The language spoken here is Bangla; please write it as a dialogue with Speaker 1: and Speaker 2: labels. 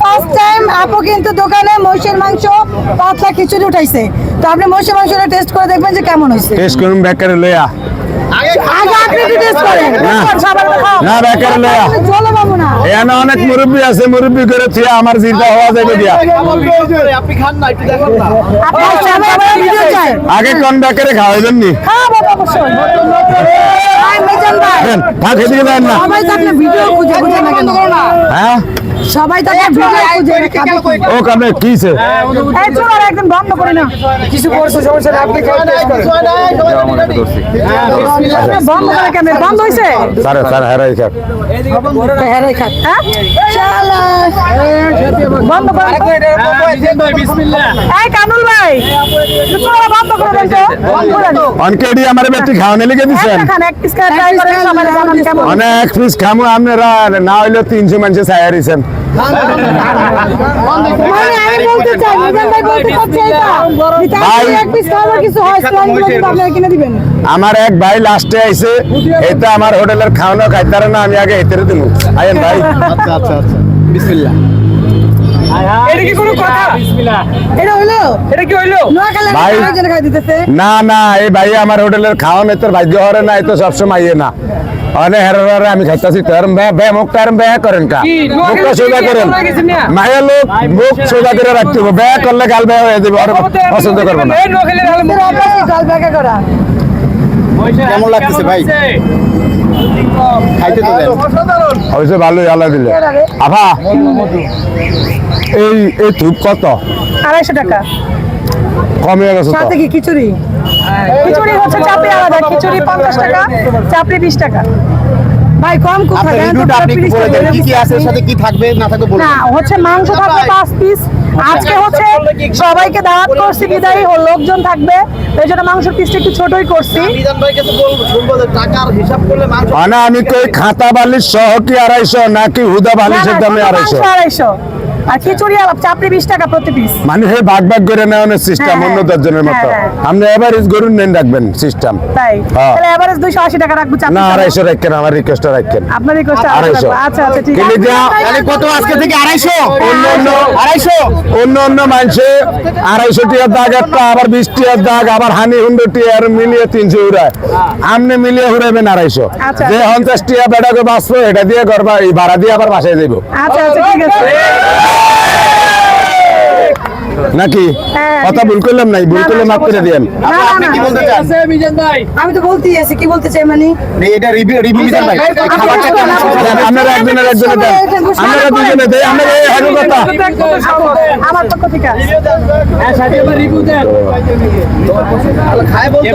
Speaker 1: ফার্স্ট টাইম আপু কিন্তু দোকানে মহিষের মাংস পাতলা খিচুড়ি উঠাইছে। তো আপনি মহিষের মাংসটা টেস্ট করে দেখবেন যে কেমন হয়েছে।
Speaker 2: টেস্ট করুন বেকারে লইয়া।
Speaker 1: আগে আপনি একটু টেস্ট করেন।
Speaker 2: না।
Speaker 1: সবার খাও।
Speaker 2: না, বেকার লয়া।
Speaker 1: না।
Speaker 2: এখানে অনেক মুরব্বী আছে মুরব্বী করে থিয়া আমার জিরটা হওয়া যাবে দিয়া।
Speaker 3: আপনি খান না একটু দেখুন না।
Speaker 1: আপনি সবাই ভিডিও চাই।
Speaker 2: আগে কোন খাওয়াইবেন নি
Speaker 1: অবশ্যই ভাই মিজান ভাই।
Speaker 2: দেন, এদিকে দেন না।
Speaker 1: সবাই তো ভিডিও খুঁজে খুঁজে না কেন?
Speaker 2: হ্যাঁ?
Speaker 1: সবাই তো ভিডিও খুঁজে খাবে কি?
Speaker 2: ও কামে কিছে
Speaker 1: এই চুল আর একদম বন্ধ করে না
Speaker 3: কিছু করছে সমস্যা আপনি খান টেস্ট করেন।
Speaker 1: বন্ধ করে কেন? বন্ধ হয়েছে?
Speaker 2: স্যার স্যার হারাই
Speaker 1: হ্যাঁ রে খাত হ্যাঁ? বন্ধ করে এই কানুল ভাই বন্ধ করে দেন তো। বন্ধ করে দেন।
Speaker 2: অনকেডি আমার বেটি খাওয়ানে লিখে দিছেন। অনেক পিস খামু আপনারা না হইলে তিনশো মানুষে ছায়ারিছেন
Speaker 1: মানে হয় দিবেন।
Speaker 2: আমার এক ভাই লাস্টে আইছে এটা আমার হোটেলের খাওয়ানো খাইতারে না আমি আগে এতে দিব আইন ভাই।
Speaker 3: আচ্ছা আচ্ছা আচ্ছা। বিসমিল্লাহ।
Speaker 4: এটা কি কোনো কথা?
Speaker 1: এটা হলো
Speaker 4: এটা কি হইল?
Speaker 1: নোয়াখালী
Speaker 2: ভাই।
Speaker 1: আরেকজন খাই দিতেছে।
Speaker 2: না না এই ভাই আমার হোটেলের খাওয়ানো তোর ভাগ্য হরে না এই তো সবসময় ইয়ে না। অনে হেরে হেরে আমি খাইতাছি তোর বে বে মুখটা আর বে করেন কা। মুখটা সোজা করেন।
Speaker 4: মায়া
Speaker 2: লোক মুখ সোজা করে রাখতে হবে। বে করলে গাল বে হয়ে যাবে আর পছন্দ করব না।
Speaker 4: মুখ
Speaker 1: করা?
Speaker 3: কেমন লাগতেছে ভাই? খাইতে তো দেন
Speaker 2: হয়েছে ভালোই আল্লাহ দিলে। আভা এই এই ধূপ কত?
Speaker 1: আড়াইশো টাকা।
Speaker 2: কমে গেছে
Speaker 1: সাথে কি খিচুড়ি। খিচুড়ি হচ্ছে চাপড়ি আলাদা খিচুড়ি পঞ্চাশ টাকা চাপড়ি বিশ টাকা। ভাই কম কোথায়?
Speaker 3: আপনি
Speaker 1: 30
Speaker 3: বলে দেন কি কি আছে সাথে কি থাকবে না থাকবে বলুন।
Speaker 1: না হচ্ছে মাংস থাকবে পাঁচ পিস আজকে হচ্ছে সবাইকে দাওয়াত করছি বিদায় লোকজন থাকবে। এই জন্য মাংসের পিসটা একটু ছোটই করছি।
Speaker 3: মিজান ভাই কাছে বলব শুনব যে টাকার হিসাব করলে মাংস
Speaker 2: মানে আমি কই খাতা বালিশ সহ কি আড়াইশো নাকি হুদা বালিশের দামে আড়াইশো?
Speaker 1: মাংস আড়াইশো। আর খিচুড়ি চাপড়ি বিশ টাকা প্রতি পিস
Speaker 2: মানে ভাগ ভাগ করে নেওয়ানোর সিস্টেম অন্য দশজনের মতো।
Speaker 1: হ্যাঁ, হ্যাঁ।
Speaker 2: আপনি এভারেজ গরুন নেন রাখবেন সিস্টেম
Speaker 1: তাই?
Speaker 2: হ্যাঁ।
Speaker 1: তাহলে এভারেজ দুইশো আশি টাকা রাখব
Speaker 2: না আড়াইশো রাখেন আমার রিকোয়েস্ট রাখেন।
Speaker 1: আপনার রিকোয়েস্ট
Speaker 2: আড়াইশো।
Speaker 1: আচ্ছা আচ্ছা ঠিক আছে।
Speaker 3: তাহলে কত আজকে থেকে? আড়াইশো?
Speaker 2: অন্য অন্য আড়াইশো? অন্য অন্য মানুষে আড়াইশো টিয়ার দাগ একটা আবার বিশ টিয়ার দাগ আবার হানি হুন্ডো টিয়ার মিলিয়ে তিনশো উড়ায়। আমনে মিলিয়ে উড়াবেন আড়াইশো।
Speaker 1: আচ্ছা।
Speaker 2: যে পঞ্চাশ টিয়া বেটাকে বাঁচবো এটা দিয়ে গড়বা এই ভাড়া দিয়ে আবার বাসায় দেবো
Speaker 1: আচ্ছা আচ্ছা ঠিক আছে।
Speaker 2: নাকি
Speaker 1: হ্যাঁ,
Speaker 2: কথা ভুল করলাম নাই ভুল করলে মাফ করে
Speaker 1: সমস্যা
Speaker 2: দিয়েন
Speaker 1: না, না,
Speaker 3: আপনি কি বলতে চান
Speaker 4: মিজান ভাই
Speaker 1: আমি তো বলতেই আছি কি বলতে চাই মানে
Speaker 3: এটা রিভিউ রিভিউ মিজান ভাই?
Speaker 2: আপনারা একজনের একজনের দেন আপনারা দুজনে দেন আপনারা এই হারু কথা
Speaker 1: আমার পক্ষ থেকে
Speaker 4: হ্যাঁ সাথে রিভিউ দেন
Speaker 3: খায় বলতে